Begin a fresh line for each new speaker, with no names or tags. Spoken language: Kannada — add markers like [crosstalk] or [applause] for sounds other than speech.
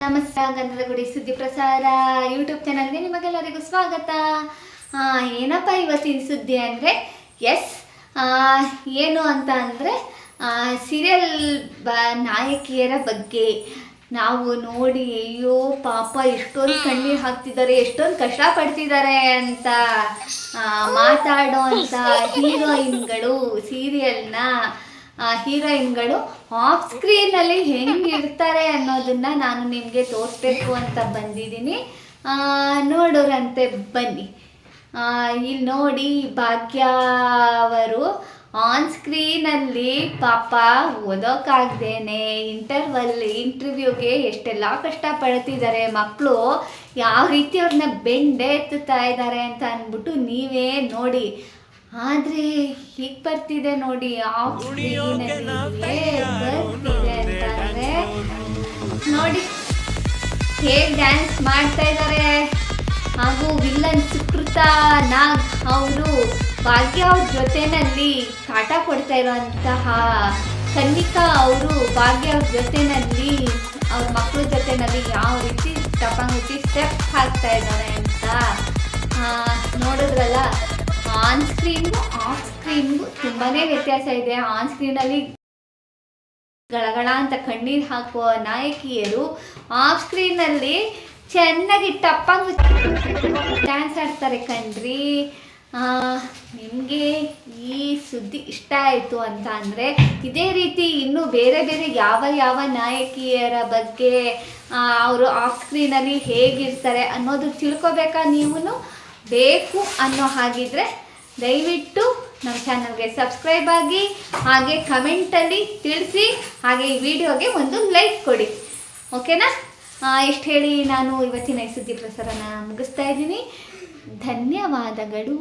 ನಮಸ್ಕಾರ ಗಂಧದ ಗುಡಿ ಸುದ್ದಿ ಪ್ರಸಾರ ಯೂಟ್ಯೂಬ್ ಚಾನಲ್ಗೆ ನಿಮಗೆಲ್ಲರಿಗೂ ಸ್ವಾಗತ. ಏನಪ್ಪ ಇವತ್ತಿನ ಸುದ್ದಿ ಅಂದರೆ? ಎಸ್ ಏನು ಅಂತ ಅಂದರೆ ಸೀರಿಯಲ್ ಬ ನಾಯಕಿಯರ ಬಗ್ಗೆ. ನಾವು ನೋಡಿ ಅಯ್ಯೋ ಪಾಪ ಎಷ್ಟೊಂದು ಕಣ್ಣೀರು ಹಾಕ್ತಿದ್ದಾರೆ ಎಷ್ಟೊಂದು ಕಷ್ಟಪಡ್ತಿದ್ದಾರೆ ಅಂತ ಮಾತಾಡೋ ಅಂತ [laughs] ಹೀರೋಯಿನ್ಗಳು ಸೀರಿಯಲ್ನ ಹೀರೋಯಿನ್ಗಳು ಆಫ್ ಸ್ಕ್ರೀನಲ್ಲಿ ಹೆಂಗಿರ್ತಾರೆ ಅನ್ನೋದನ್ನ ನಾನು ನಿಮಗೆ ತೋರಿಸ್ಬೇಕು ಅಂತ ಬಂದಿದ್ದೀನಿ. ಆ, ನೋಡೋರಂತೆ ಬನ್ನಿ. ಆ, ಇಲ್ಲಿ ನೋಡಿ ಭಾಗ್ಯ ಅವರು ಆನ್ ಸ್ಕ್ರೀನಲ್ಲಿ ಪಾಪ ಓದೋಕ್ಕಾಗ್ದೇನೆ ಇಂಟರ್ವಲ್ ಇಂಟರ್ವ್ಯೂಗೆ ಎಷ್ಟೆಲ್ಲ ಕಷ್ಟಪಡ್ತಿದ್ದಾರೆ ಮಕ್ಕಳು ಯಾವ ರೀತಿ ಅವ್ರನ್ನ ಬೆಂಡೆ ಎತ್ತುತ್ತಾ ಇದ್ದಾರೆ ಅಂತ ಅಂದ್ಬಿಟ್ಟು ನೀವೇ ನೋಡಿ. ಆದ್ರೆ ಹೀಗ್ ಬರ್ತಿದೆ ನೋಡಿ ಆಫ್ ಸ್ಕ್ರೀನಲ್ಲಿ ಬರ್ತಿದೆ ಅಂತಂದ್ರೆ ನೋಡಿ ಹೇಗ್ ಡ್ಯಾನ್ಸ್ ಮಾಡ್ತಾ ಇದ್ದಾರೆ ಹಾಗೂ ವಿಲ್ಲನ್ ಸುಕೃತ ನಾಗ್ ಅವರು ಭಾಗ್ಯ ಅವ್ರ ಜೊತೆನಲ್ಲಿ ಕಾಟ ಕೊಡ್ತಾ ಇರುವಂತಹ ಕನ್ನಿಕಾ ಅವರು ಭಾಗ್ಯ ಅವ್ರ ಜೊತೆನಲ್ಲಿ ಅವ್ರ ಮಕ್ಕಳ ಜೊತೆನಲ್ಲಿ ಯಾವ ರೀತಿ ಟಪಾಂಗುಚಿ ಸ್ಟೆಪ್ ಹಾಕ್ತಾ ಇದ್ದಾರೆ ಅಂತ ಆನ್ ಸ್ಕ್ರೀನ್ಗೂ ಆಫ್ ಸ್ಕ್ರೀನ್ಗೂ ತುಂಬಾನೇ ವ್ಯತ್ಯಾಸ ಇದೆ. ಆನ್ ಸ್ಕ್ರೀನಲ್ಲಿ ಗಳಗಳ ಅಂತ ಕಣ್ಣೀರು ಹಾಕುವ ನಾಯಕಿಯರು ಆಫ್ ಸ್ಕ್ರೀನಲ್ಲಿ ಚೆನ್ನಾಗಿ ಟಪ್ಪಂಗ್ ಡ್ಯಾನ್ಸ್ ಆಡ್ತಾರೆ ಕಣ್ರಿ. ನಿಮಗೆ ಈ ಸುದ್ದಿ ಇಷ್ಟ ಆಯಿತು ಅಂತ ಅಂದರೆ ಇದೇ ರೀತಿ ಇನ್ನೂ ಬೇರೆ ಬೇರೆ ಯಾವ ಯಾವ ನಾಯಕಿಯರ ಬಗ್ಗೆ ಅವರು ಆಫ್ ಸ್ಕ್ರೀನಲ್ಲಿ ಹೇಗಿರ್ತಾರೆ ಅನ್ನೋದು ತಿಳ್ಕೊಬೇಕಾ ನೀವು ಬೇಕು ಅನ್ನೋ ಹಾಗಿದ್ರೆ ದಯವಿಟ್ಟು ನಮ್ಮ ಚಾನಲ್ಗೆ ಸಬ್ಸ್ಕ್ರೈಬ್ ಆಗಿ, ಹಾಗೆ ಕಮೆಂಟಲ್ಲಿ ತಿಳಿಸಿ, ಹಾಗೆ ಈ ವಿಡಿಯೋಗೆ ಒಂದು ಲೈಕ್ ಕೊಡಿ. ಓಕೆನಾ ಇಷ್ಟು ಹೇಳಿ ನಾನು ಇವತ್ತಿನ ಸುದ್ದಿ ಪ್ರಸಾರನ ಮುಗಿಸ್ತಾ ಇದ್ದೀನಿ. ಧನ್ಯವಾದಗಳು.